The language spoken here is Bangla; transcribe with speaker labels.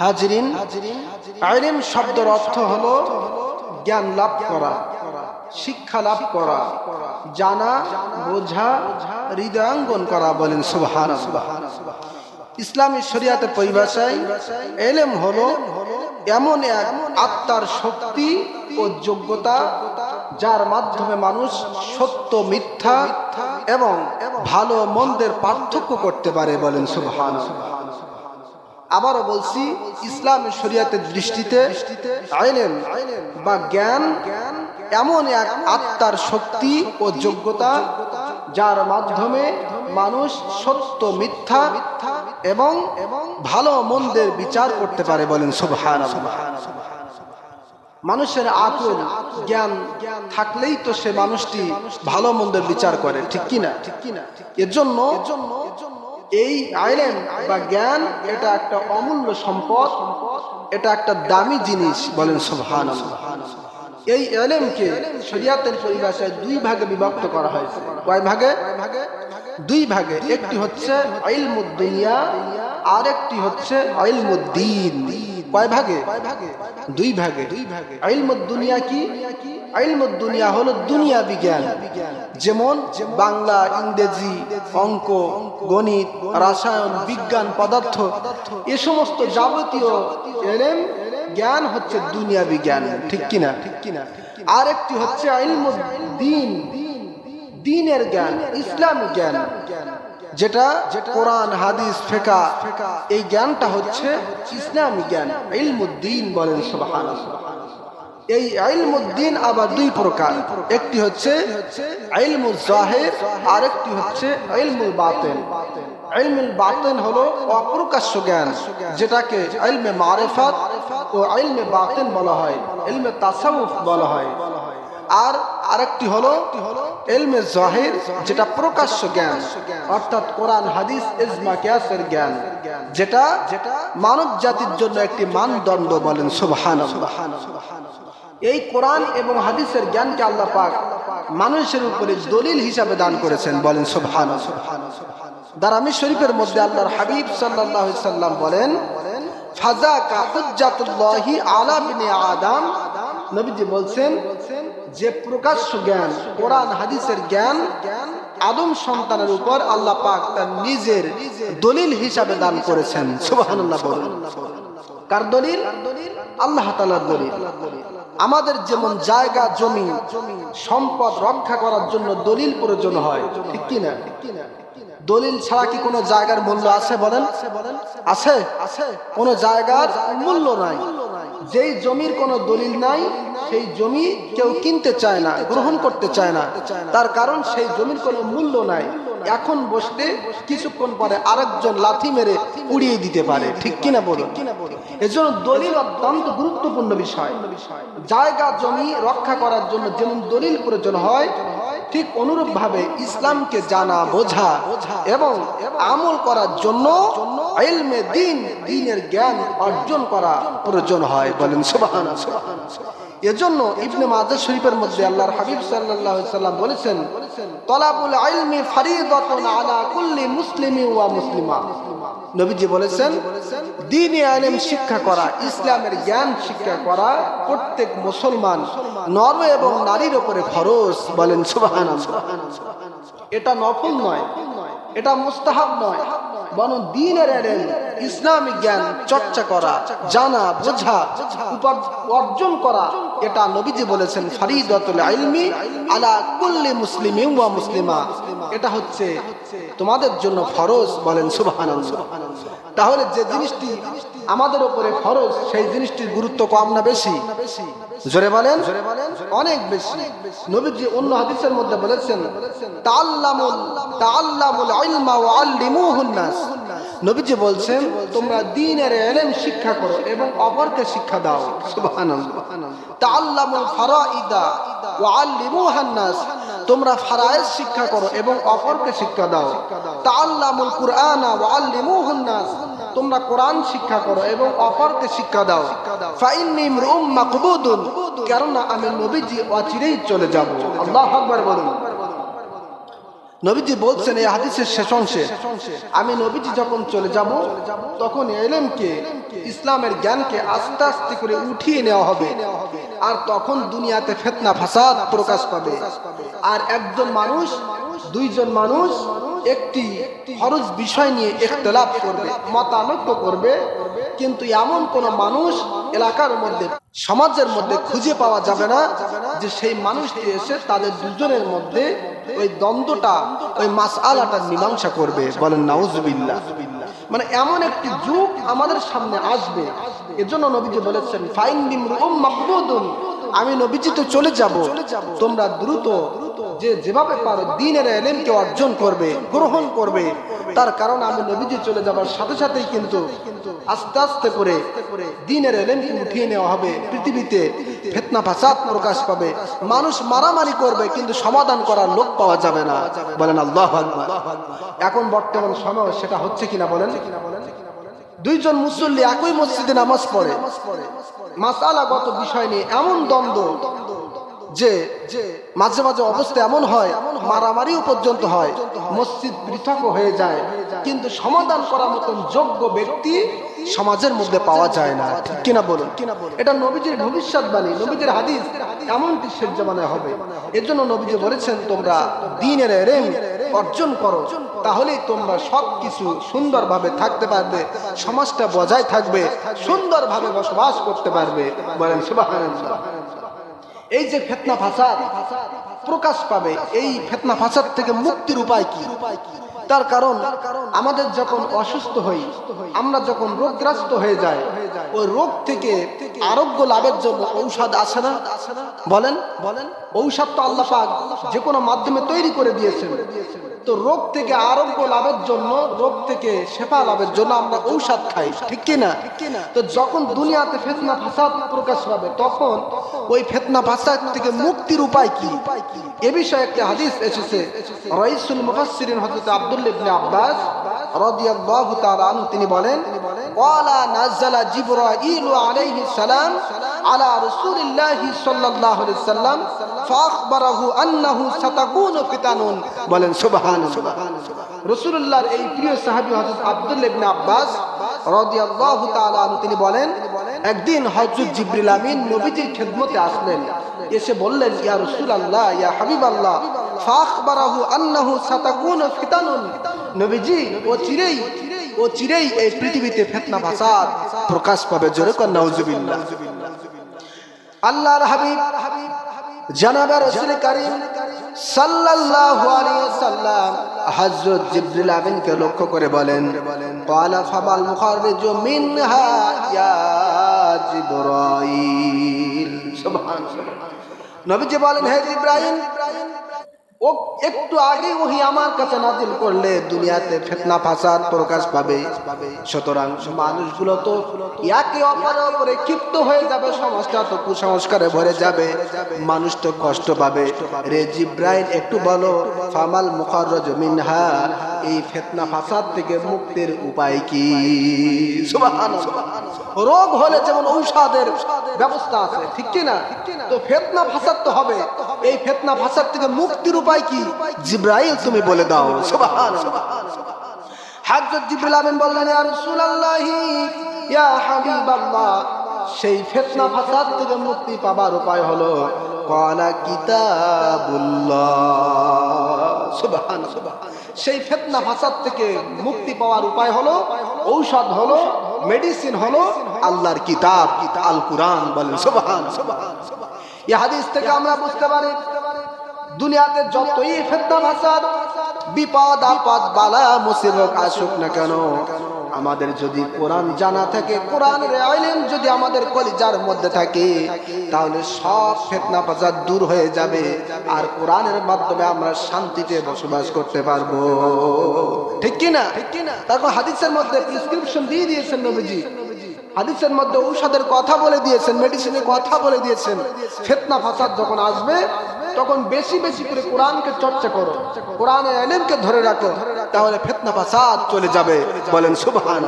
Speaker 1: হাজরিন, আইলিম শব্দের অর্থ হলো জ্ঞান লাভ করা, শিক্ষা লাভ করা, জানা, বোঝা, হৃদয়াঙ্গন করা বলেন সুবহান ইসলামী শরিয়াতের পরিভাষায় এলেম হলো এমন এক আত্মার শক্তি ও যোগ্যতা যার মাধ্যমে মানুষ সত্য, মিথ্যা এবং ভালো, মন্দের পার্থক্য করতে পারে বলেন সুবহান আবারও বলছি ইসলামের শরিয়াতের দৃষ্টিতে বা জ্ঞান এমন এক আত্মার শক্তি ও যোগ্যতা যার মাধ্যমে মানুষ সত্য, মিথ্যা এবং ভালো মন্দের বিচার করতে পারে বলেন সুবহান মানুষের আকল জ্ঞান থাকলেই তো সে মানুষটি ভালো মন্দের বিচার করে ঠিক কিনা ঠিক কিনা? এর জন্য এই আইলেম বা জ্ঞান, এটা একটা অমূল্য সম্পদ, এটা একটা দামি জিনিস বলেন সুবহান এই এলেমকে শরিয়াতের পরিভাষায় দুই ভাগে বিভক্ত করা হয়েছে। কয় ভাগে? দুই ভাগে, একটি হচ্ছে দুনিয়া আর একটি হচ্ছে দিন কয় ভাগে? দুই ভাগে। দুনিয়া কি? দুনিয়া হলো দুনিয়া বিজ্ঞান। যেমন বাংলা, ইংরেজি, অঙ্ক, গণিত, রাসায়ন, বিজ্ঞান, পদার্থ, এ সমস্ত যাবতীয় জ্ঞান হচ্ছে দুনিয়া বিজ্ঞান, ঠিক কিনা? ঠিক কিনা আর একটি হচ্ছে দিন দিনের জ্ঞান, ইসলাম জ্ঞান। যেটা কোরআন, হাদিস ফেকা এই জ্ঞানটা হচ্ছে ইসলামী জ্ঞান। ইলমুদ্দিন বলেন সুবহান এই আইলমুদ্দিন আবার দুই প্রকার। একটি হচ্ছে আইলমুল জাহের আর একটি হচ্ছে আইলমুল বাতেন ইলমুল বাতেন হলো অপ্রকাশ্য জ্ঞান, যেটাকে ইলমে মারেফাত ও ইলমে বাতেন বলা হয়। ইলমে তাসাউফ বলা হয়। আর আরেকটি হলো এলমে জাহির, যেটা প্রকাশ্য জ্ঞান, অর্থাৎ কোরআন, হাদিস, ইজমা, কিয়াসের জ্ঞান, যেটা যেটা মানব জাতির জন্য একটি মানদণ্ড বলেন, সুবহানাল্লাহ। এই কোরআন এবং হাদিসের জ্ঞানকে আল্লাহ পাক মানুষের উপরে দলিল হিসাবে দান করেছেন বলেন সুবহান দারামি শরীফের মধ্যে আল্লাহর হাবিব সাল্লাল্লাহু সাল্লাম বলেন ফাজাকা হুজ্জাতুল্লাহি আলা বিনি আদম নবীজি বলছেন যে প্রকাশ্য জ্ঞান, কোরআন, হাদিসের জ্ঞান আদম সন্তানের উপর আল্লাহ পাক তার নিজের দলিল হিসাবে দান করেছেন। সুবহানাল্লাহ কার দলিল? আল্লাহ তাআলার দলিল। আমাদের যেমন জায়গা, জমি, সম্পদ রক্ষা করার জন্য দলিল প্রয়োজন হয়, ঠিক কিনা দলিল ছাড়া কি কোনো জায়গার মূল্য আছে বলেন? আছে আছে। কোনো জায়গার মূল্য নাই। যেই জমির কোনো দলিল নাই, সেই জমি কেউ কিনতে চায় না, গ্রহণ করতে চায় না। তার কারণ সেই জমির কোনো মূল্য নাই। এখন বসতে কিছুক্ষণ পরে আরেকজন লাথি মেরে উড়িয়ে দিতে পারে। ঠিক কিনা বলুন? এজন্য দলিল অত্যন্ত গুরুত্বপূর্ণ বিষয়। জায়গা, জমি রক্ষা করার জন্য যেমন দলিল প্রয়োজন হয় ঠিক অনুরূপ ভাবে ইসলামকে জানা, বোঝা এবং আমল করার জন্য দিন, দিনের জ্ঞান অর্জন করা প্রয়োজন হয়। বলেন সুবাহান এজন্য ইবনে মাজাহ শরীফের মধ্যে আল্লাহর হাবিব সাল্লাম বলেছেন, তলাবুল ইলমি ফরিদাতুন আলা কুল্লি মুসলিমি ওয়া মুসলিমা। নবীজি বলেছেন দ্বীনি ইলম শিক্ষা করা, ইসলামের জ্ঞান শিক্ষা করা প্রত্যেক মুসলমান নর এবং নারীর উপরে খরচ বলেন, সুবহানাল্লাহ। এটা নফল নয়, এটা মুস্তাহাব নয়, বরং দিনের ইসলামিক জ্ঞান, চর্চা করা, জানা, বোঝা অর্জন করা, এটা নবীজি বলেছেন, ফারিদাতুল ইলমি আলা কুল্লি মুসলিমি ওয়া মুসলিমা। এটা হচ্ছে তোমাদের জন্য ফরজ বলেন সুবহানাল্লাহ। তাহলে যে জিনিসটি আমাদের উপরে ফরজ, সেই জিনিসটির গুরুত্ব কম না বেশি? জোরে বলেন? অনেক বেশি। নবীজি অন্য হাদিসের মধ্যে বলেছেন তাআল্লামুল তাআল্লামুল ইলমা ওয়া আল্লিমুহুন নাস। নবীজি বলছেন তোমরা দ্বীনের ইলম শিক্ষা করো এবং অপরকে শিক্ষা দাও। সুবহানাল্লাহ। তাআল্লামুল ফারাইদা ওয়া আল্লিমুহান নাস। তোমরা ফারায়েজ শিক্ষা করো এবং অপরকে শিক্ষা দাও। তাআল্লামুল কুরআনা ওয়া আল্লিমুহুন নাস। তোমরা কোরআন শিক্ষা করো এবং অপরকে শিক্ষা দাও। কেননা আমি নবীজি অচিরেই চলে যাব। আল্লাহু বলুন। নবীজি বলছেন এই হাদিসের শেষ অংশে, আমি নবীজি যখন চলে যাব, তখন এলেমকে, ইসলামের জ্ঞানকে আস্তে আস্তে করে উঠিয়ে নেওয়া হবে। আর তখন দুনিয়াতে ফেতনা, ফাসাদ প্রকাশ পাবে। আর একজন মানুষ, দুইজন মানুষ একটি খরচ বিষয় নিয়ে ইখতলাফ করবে, মতানৈক্য করবে, কিন্তু এমন কোন মানুষ এলাকার মধ্যে, সমাজের মধ্যে খুঁজে পাওয়া যাবে না যে সেই মানুষটি এসে তাদের দুজনের মধ্যে ওই দ্বন্দ্বটা, ওই মাস আলাটা মীমাংসা করবে। বলেন নাউজবিল্লা মানে এমন একটি যুগ আমাদের সামনে আসবে। এজন্য নবীজি বলেছেন, ফাইন নিমরুম মাকবুদুন। আমি নবীজি তো চলে যাব। তোমরা দ্রুত যে যেভাবে পারো দিনের এলেমকে অর্জন করবে, গ্রহণ করবে। তার কারণ আমি নবীজি চলে যাবার সাথে সাথেই কিন্তু আস্তে আস্তে করে দিনের এলেমকে উঠিয়ে নেওয়া হবে। পৃথিবীতে ফেতনা ফাসাদ প্রকাশ পাবে। মানুষ মারামারি করবে, কিন্তু সমাধান করার লোক পাওয়া যাবে না। বলেন আল্লাহ এখন বর্তমান সময় সেটা হচ্ছে কিনা বলেন? দুইজন মুসল্লি একই মসজিদে নামাজ পড়ে। মাসালাগত বিষয় নিয়ে এমন দ্বন্দ্ব যে মাঝে মাঝে অবস্থা এমন হয়, মারামারিও পর্যন্ত হয়, মসজিদ পৃথক হয়ে যায়, কিন্তু সমাধান করার মতন যোগ্য ব্যক্তি সমাজের মধ্যে পাওয়া যায় না। ঠিক কিনা বলুন? এটা নবীজির ভবিষ্যৎবাণী নবীজির হাদিস, এমনটি শেষ জমানায় হবে। এর জন্য নবীজি বলেছেন, তোমরা দিনের রেম অর্জন করো। তাহলেই তোমরা সব কিছু সুন্দরভাবে থাকতে পারবে, সমাজটা বজায় থাকবে, সুন্দরভাবে বসবাস করতে পারবে। বলেন এই যে ফেতনা ফাসাদ প্রকাশ পাবে, এই ফেতনা ফাসাদ থেকে মুক্তির উপায় কি? তার কারণ, আমাদের যখন অসুস্থ হই, আমরা যখন রোগগ্রস্ত হয়ে যাই, ওই রোগ থেকে আরোগ্য লাভের জন্য ঔষধ আসে না? বলেন বলেন ঔষধ তো আল্লাহ পাক যে কোনো মাধ্যমে তৈরি করে দিয়েছেন। তো রোগ থেকে আরোগ্য লাভের জন্য, রোগ থেকে শেফা লাভের জন্য আমরা ঔষধ খাই, ঠিক কি না তো যখন দুনিয়াতে ফেতনা ফাসাদ প্রকাশ পাবে, তখন ওই ফেতনা ফাসাদ থেকে মুক্তির উপায় কি? এ বিষয়ে একটা হাদিস এসেছে। রাইসুল মুফাসসিরিন হযরত আব্দুল্লাহ ইবনে আব্বাস রাদিয়াল্লাহু তাআলা তিনি বলেন ফিতানুন বলেন এই প্রিয় সাহাবী হযরত তিনি বলেন, একদিন হযরত জিবরিল আমিন নবীজির খেদমতে আসলেন। এসে বললেন, ইয়া রাসূলুল্লাহ, ইয়া হাবিবাল্লাহ, ফাখবারাহু আন্নাহু সাতাকুনু ফিতানুন। নবীজি, ও চিরেই ও চিরেই এই পৃথিবীতে ফিতনা, ফাসাদ প্রকাশ পাবে জোরে নাউজুবিল্লাহ। আল্লাহর হাবিব রাসূল সাল্লাল্লাহু আলাইহি সাল্লাম হযরত জিবরিল আমিনকে লক্ষ্য করে বলেন, ক্বালা ফাবাল মুখাররিজু মিনহা ইয়া জিবরাইল। সুবহানাল্লাহ নবীজি বলেন, হে ইব্রাহিম একটু আগে ওহি আমার কাছে নাজিল করলে দুনিয়াতে ফেতনা ফাসাদ প্রকাশ পাবে। সুতরাং মানুষগুলো তো একে অপরের উপরে ক্ষিপ্ত হয়ে যাবে, সমাজটা তো কুসংস্কারে ভরে যাবে। মানুষ তো কষ্ট পাবে। রে জিব্রাইল, একটু বলো, ফামাল মুখাররজ মিনহা, এই ফেতনা ফাসাদ থেকে মুক্তির উপায় কি? রোগ হলে যেমন ঔষধের ব্যবস্থা আছে, ঠিক কি না? তো ফেতনা ফাসাদ তো হবে। এই ফেতনা ফাসাদ থেকে মুক্তির উপায় কি? জিব্রাইল তুমি বলে দাও। সুবহানাল্লাহ। হযরত জিবরিল আমিন বললেন, ইয়া রাসূলুল্লাহি, ইয়া হাবিবাল্লাহ। সেই ফেতনা ফাসাদ থেকে মুক্তি পাবার উপায় হলো, ক্বালা কিতাবুল্লাহ। সেই ফেতনা ফাসাদ থেকে মুক্তি পাওয়ার উপায় হলো, ঔষধ হলো মেডিসিন হলো, আল্লাহর কিতাব আল কুরআন বলেন। সুবহান এই হাদিস থেকে আমরা বুঝতে পারি, দুনিয়াতে যতই ফেতনা, ফাসাদ, বিপদ, আপদ, বালা, মুসিবত আসুক না কেন, আমাদের যদি কোরআন জানা থাকে, কোরআনের আইলেম যদি আমাদের কলিজার মধ্যে থাকে, তাহলে সব ফেতনা, ফাসাদ দূর হয়ে যাবে আর কোরআনের মাধ্যমে আমরা শান্তিতে বসবাস করতে পারব। ঠিক কি না ঠিক কি না তারপর হাদিসের মধ্যে প্রেসক্রিপশন দিয়ে দিয়েছেন নবীজি। হাদিসের মধ্যে ঔষধের কথা বলে দিয়েছেন মেডিসিনের কথা বলে দিয়েছেন। ফেতনা, ফাসাদ যখন আসবে, তখন বেশি বেশি করে কোরআনকে চর্চা করো। কোরআনের এলেমকে ধরে রাখো, তাহলে ফেতনা, ফাসাদ চলে যাবে। বলেন সুবহান